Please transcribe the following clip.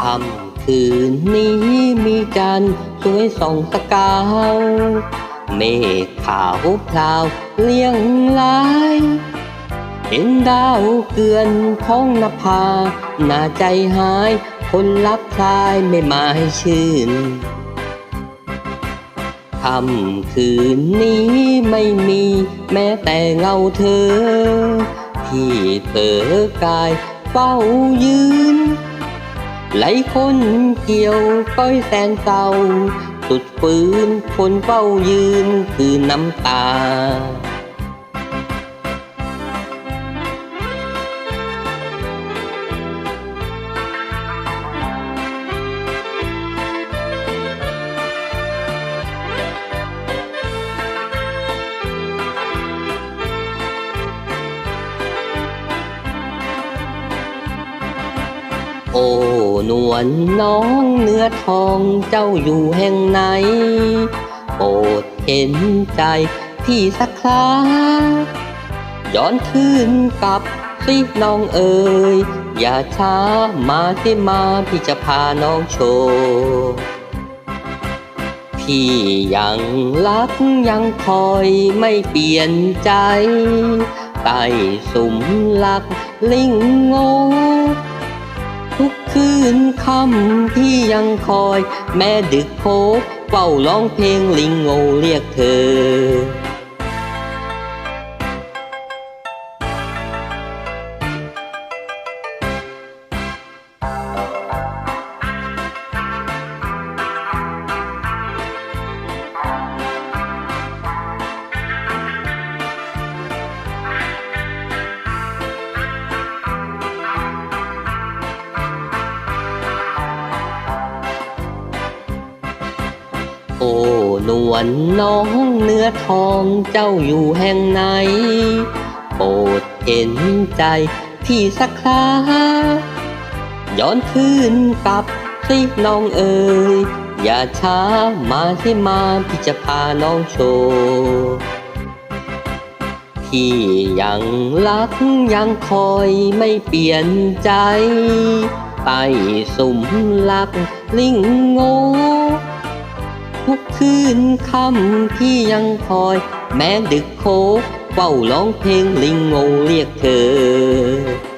ค่ำคืนนี้มีจันทร์สวยส่องสกาวเมฆขาวพราวเลี้ยงลาย เห็นดาวเกลือนท้องนภาหน้าใจหาย คนรักคลายไม่มาให้ชื่นค่ำคืนนี้ไม่มีแม้แต่เงาเธอ ที่เธอกายเฝ้ายืน หลคนเกี่ยวก้อยแสนเศร้าสุดฝืนคนเฝ้ายืนคือน้ำตา โอ้นวลน้องเนื้อทองเจ้าอยู่แห่งไหน โปรดเห็นใจพี่สักคราย้อนคืนกลับสิน้องเอ๋ยอย่าช้ามาสิมาพี่จะพาน้องโชว์พี่ยังรักยังคอยไม่เปลี่ยนใจใต้สุมลักลิงโง ทุกคืนคำที่ยังคอย แม่ดึกโคกเฝ้าร้องเพลงลิงโงเรียกเธอ โอ้นวลน้องเนื้อทองเจ้าอยู่แห่งไหน โปรดเห็นใจพี่สักคราย้อนคืนกลับสิน้องเอ๋ยอย่าช้ามาสิมาพี่จะพาน้องโชว์พี่ยังรักยังคอยไม่เปลี่ยนใจใต้สุมลักลิงโง ทุกคืนค่ำพี่ยังคอย แม้ดึกโคเฝ้าร้องเพลงลิงโงเรียกเธอ